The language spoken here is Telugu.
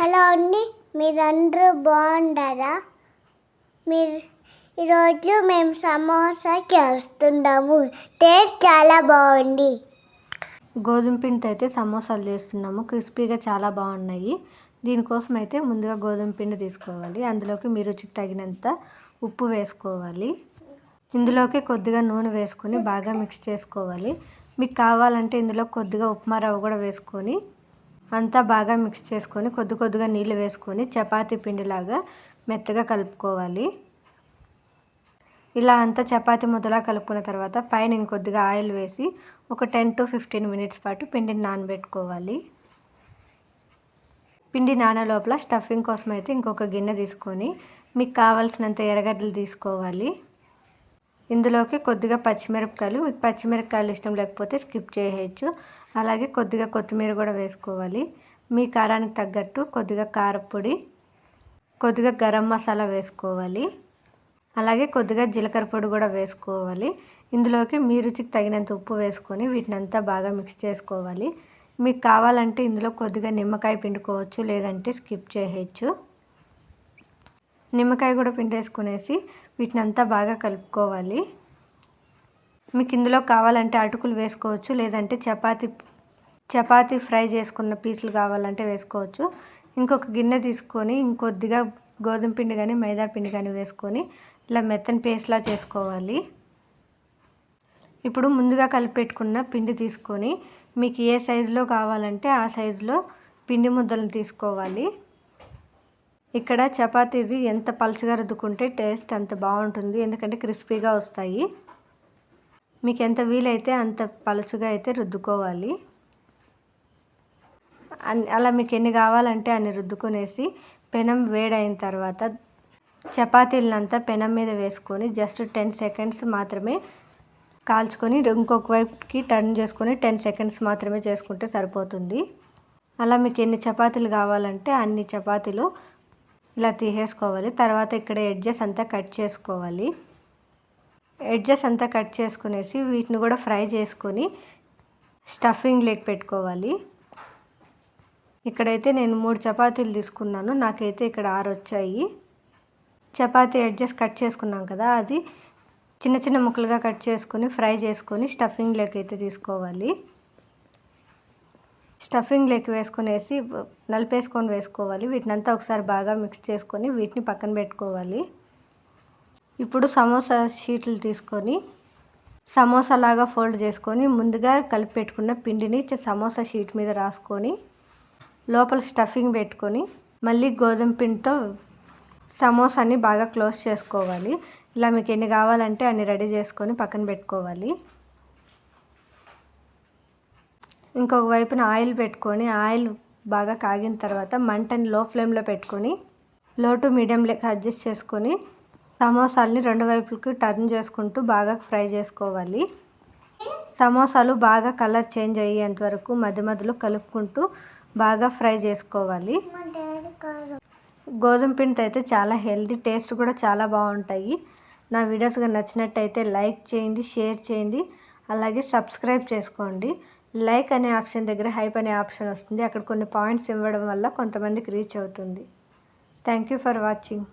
హలో అండి మీరందరూ బాగుండారా? మీరు ఈరోజు మేము సమోసా చేస్తున్నాము. టేస్ట్ చాలా బాగుంది. గోధుమ పిండితో అయితే సమోసాలు చేస్తున్నాము. క్రిస్పీగా చాలా బాగున్నాయి. దీనికోసం అయితే ముందుగా గోధుమ పిండి తీసుకోవాలి. అందులోకి మీ రుచికి తగినంత ఉప్పు వేసుకోవాలి. ఇందులోకి కొద్దిగా నూనె వేసుకొని బాగా మిక్స్ చేసుకోవాలి. మీకు కావాలంటే ఇందులో కొద్దిగా ఉప్మా రవ్వ కూడా వేసుకొని అంతా బాగా మిక్స్ చేసుకొని కొద్ది కొద్దిగా నీళ్ళు వేసుకొని చపాతీ పిండిలాగా మెత్తగా కలుపుకోవాలి. ఇలా అంతా చపాతి ముద్దలా కలుపుకున్న తర్వాత పైన ఇంకొద్దిగా ఆయిల్ వేసి ఒక టెన్ టు ఫిఫ్టీన్ మినిట్స్ పాటు పిండిని నానబెట్టుకోవాలి. పిండి నానే లోపల స్టఫింగ్ కోసం అయితే ఇంకొక గిన్నె తీసుకొని మీకు కావాల్సినంత ఎర్రగడ్డలు తీసుకోవాలి. ఇందులోకి కొద్దిగా పచ్చిమిరపకాయలు మీకు పచ్చిమిరపకాయలు ఇష్టం లేకపోతే స్కిప్ చేయవచ్చు అలాగే కొద్దిగా కొత్తిమీర కూడా వేసుకోవాలి. మీ కారానికి తగ్గట్టు కొద్దిగా కారపొడి కొద్దిగా గరం మసాలా వేసుకోవాలి. అలాగే కొద్దిగా జీలకర్ర పొడి కూడా వేసుకోవాలి. ఇందులోకి మీ రుచికి తగినంత ఉప్పు వేసుకొని వీటిని అంతా బాగా మిక్స్ చేసుకోవాలి. మీకు కావాలంటే ఇందులో కొద్దిగా నిమ్మకాయ పిండుకోవచ్చు లేదంటే స్కిప్ చేయవచ్చు నిమ్మకాయ కూడా పిండేసుకునేసి వీటిని అంతా బాగా కలుపుకోవాలి. మీకు ఇందులో కావాలంటే అటుకులు వేసుకోవచ్చు లేదంటే చపాతి చపాతి ఫ్రై చేసుకున్న పీసులు కావాలంటే వేసుకోవచ్చు. ఇంకొక గిన్నె తీసుకొని ఇంకొద్దిగా గోధుమ పిండి కానీ మైదా పిండి కానీ వేసుకొని ఇలా మెత్తని పేస్ట్లా చేసుకోవాలి. ఇప్పుడు ముందుగా కలిపి పెట్టుకున్న పిండి తీసుకొని మీకు ఏ సైజులో కావాలంటే ఆ సైజులో పిండి ముద్దలను తీసుకోవాలి. ఇక్కడ చపాతీది ఎంత పలుచగా రుద్దుకుంటే టేస్ట్ అంత బాగుంటుంది ఎందుకంటే క్రిస్పీగా వస్తాయి. మీకు ఎంత వీలైతే అంత పలుచగా అయితే రుద్దుకోవాలి. అలా మీకు ఎన్ని కావాలంటే అన్ని రుద్దుకునేసి పెనం వేడైన తర్వాత చపాతీలంతా పెనం మీద వేసుకొని జస్ట్ టెన్ సెకండ్స్ మాత్రమే కాల్చుకొని ఇంకొక వైపుకి టర్న్ చేసుకొని టెన్ సెకండ్స్ మాత్రమే చేసుకుంటే సరిపోతుంది. అలా మీకు ఎన్ని చపాతీలు కావాలంటే అన్ని చపాతీలు ఇలా తీసేసుకోవాలి. తర్వాత ఇక్కడ ఎడ్జెస్ అంతా కట్ చేసుకోవాలి. ఎడ్జెస్ అంతా కట్ చేసుకునేసి వీటిని కూడా ఫ్రై చేసుకొని స్టఫింగ్ లెగ్ పెట్టుకోవాలి. ఇక్కడైతే నేను మూడు చపాతీలు తీసుకున్నాను. నాకైతే ఇక్కడ ఆరు వచ్చాయి చపాతీ ఎడ్జెస్ కట్ చేసుకున్నాం కదా అది చిన్న చిన్న ముక్కలుగా కట్ చేసుకొని ఫ్రై చేసుకొని స్టఫింగ్ అయితే తీసుకోవాలి. స్టఫింగ్ వేసుకునేసి నలిపేసుకొని వేసుకోవాలి. వీటిని అంతా ఒకసారి బాగా మిక్స్ చేసుకొని వీటిని పక్కన పెట్టుకోవాలి. ఇప్పుడు సమోసా షీట్లు తీసుకొని సమోసా లాగా ఫోల్డ్ చేసుకొని ముందుగా కలిపి పెట్టుకున్న పిండిని సమోసా షీట్ మీద రాసుకొని లోపల స్టఫింగ్ పెట్టుకొని మళ్ళీ గోధుమ పిండితో సమోసాని బాగా క్లోజ్ చేసుకోవాలి. ఇలా మీకు ఎన్ని కావాలంటే అన్ని రెడీ చేసుకొని పక్కన పెట్టుకోవాలి. ఇంకొక వైపున ఆయిల్ పెట్టుకొని ఆయిల్ బాగా కాగిన తర్వాత మంటని లో ఫ్లేమ్లో పెట్టుకొని లో టు మీడియం లెక్క అడ్జస్ట్ చేసుకొని సమోసాలని రెండు వైపులకి టర్న్ చేసుకుంటూ బాగా ఫ్రై చేసుకోవాలి. సమోసాలు బాగా కలర్ చేంజ్ అయ్యేంత వరకు మధ్య మధ్యలో కలుపుకుంటూ బాగా ఫ్రై చేసుకోవాలి. గోధుమ పిండితో అయితే చాలా హెల్దీ టేస్ట్ కూడా చాలా బాగుంటాయి. నా వీడియోస్గా నచ్చినట్టయితే లైక్ చేయండి షేర్ చేయండి. అలాగే సబ్స్క్రైబ్ చేసుకోండి. లైక్ అనే ఆప్షన్ దగ్గర హైప్ అనే ఆప్షన్ వస్తుంది. అక్కడ కొన్ని పాయింట్స్ ఇవ్వడం వల్ల కొంతమందికి రీచ్ అవుతుంది. Thank you for watching.